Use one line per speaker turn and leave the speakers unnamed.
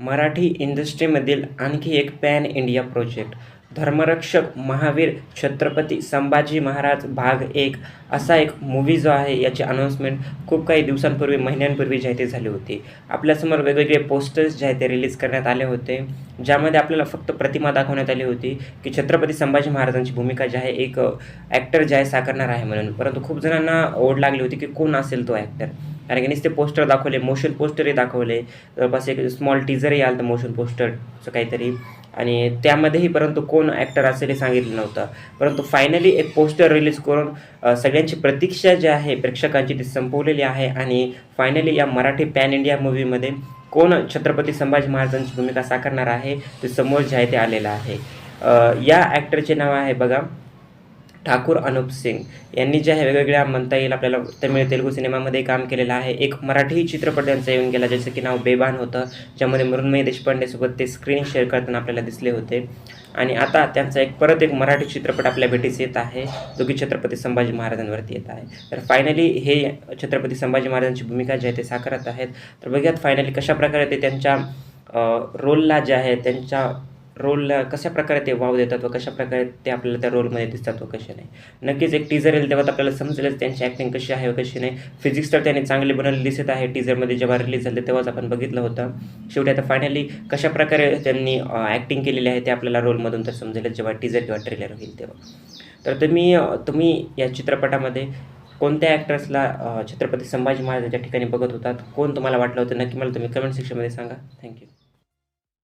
मराठी इंडस्ट्रीमधील आणखी एक pan India project. धर्मरक्षक Mahavir Chhatrapati Sambhaji Maharaj भाग एक असा एक मूवी जो आहे याची अनाऊन्समेंट खूप काही दिवसांपूर्वी महिन्यांपूर्वी जे झाली होती. आपल्यासमोर वेगवेगळे पोस्टर्स जे आहे ते रिलीज करण्यात आले होते ज्यामध्ये आपल्याला फक्त प्रतिमा दाखवण्यात आली होती की छत्रपती संभाजी महाराजांची भूमिका जी आहे एक ॲक्टर जे आहे साकारणार आहे म्हणून. परंतु खूप जणांना ओढ लागली होती की कोण असेल तो ॲक्टर कारण की नुसते पोस्टर दाखवले मोशन पोस्टरही दाखवले. जवळपास एक स्मॉल टीजरही आलं तर मोशन पोस्टरचं काहीतरी. आणि त्यामध्येही परंतु कोण ॲक्टर असेल हे सांगितलं नव्हतं. परंतु फायनली एक पोस्टर रिलीज करून सगळ्यांची प्रतीक्षा जी आहे प्रेक्षकांची ती संपवलेली आहे. आणि फायनली या मराठी पॅन इंडिया मूवीमध्ये कोण छत्रपती संभाजी महाराजांची भूमिका साकारणार आहे ते समोर जे आहे ते आलेलं आहे. या ॲक्टरचे नाव आहे बघा ठाकूर अनुप सिंग यांनी ज्या आहे वेगवेगळ्या म्हणता येईल आपल्याला तमिळ तेलुगू सिनेमामध्ये काम केलेलं आहे. एक मराठी चित्रपट त्यांचा येऊन गेला ज्याचं की नाव बेबान होतं ज्यामध्ये मृण्मयी देशपांडेसोबत ते स्क्रीन शेअर करताना आपल्याला दिसले होते. आणि आता त्यांचा एक परत एक मराठी चित्रपट आपल्या भेटीस येत आहे. जो की छत्रपती संभाजी महाराजांवरती येत आहे. तर फायनली हे छत्रपती संभाजी महाराजांची भूमिका जी आहे ते साकारत आहेत. तर बघूयात फायनली कशा प्रकारे ते त्यांच्या रोलला जे आहे त्यांच्या रोलला कशा प्रकारे ते वाव देतात व कशा प्रकारे ते आपल्याला त्या रोलमध्ये दिसतात व कसे नाही. नक्कीच एक टीजर येईल तेव्हा आपल्याला समजेलच त्यांची ॲक्टिंग कशी आहे व कशी नाही. फिजिक्स तर त्यांनी चांगली बनवलेली दिसत आहे. टीजरमध्ये जेव्हा रिलीज झाले तेव्हाच आपण बघितलं होतं. शेवटी आता फायनली कशा प्रकारे त्यांनी ॲक्टिंग केलेली आहे ते आपल्याला रोलमधून तर समजेलच जेव्हा टीजर किंवा ट्रेलर होईल तेव्हा. तर तुम्ही तुम्ही या चित्रपटामध्ये कोणत्या ॲक्टर्सला छत्रपती संभाजी महाराजांच्या ठिकाणी बघत होतात? कोण तुम्हाला वाटलं होतं? नक्की मला तुम्ही कमेंट सेक्शनमध्ये सांगा. थँक्यू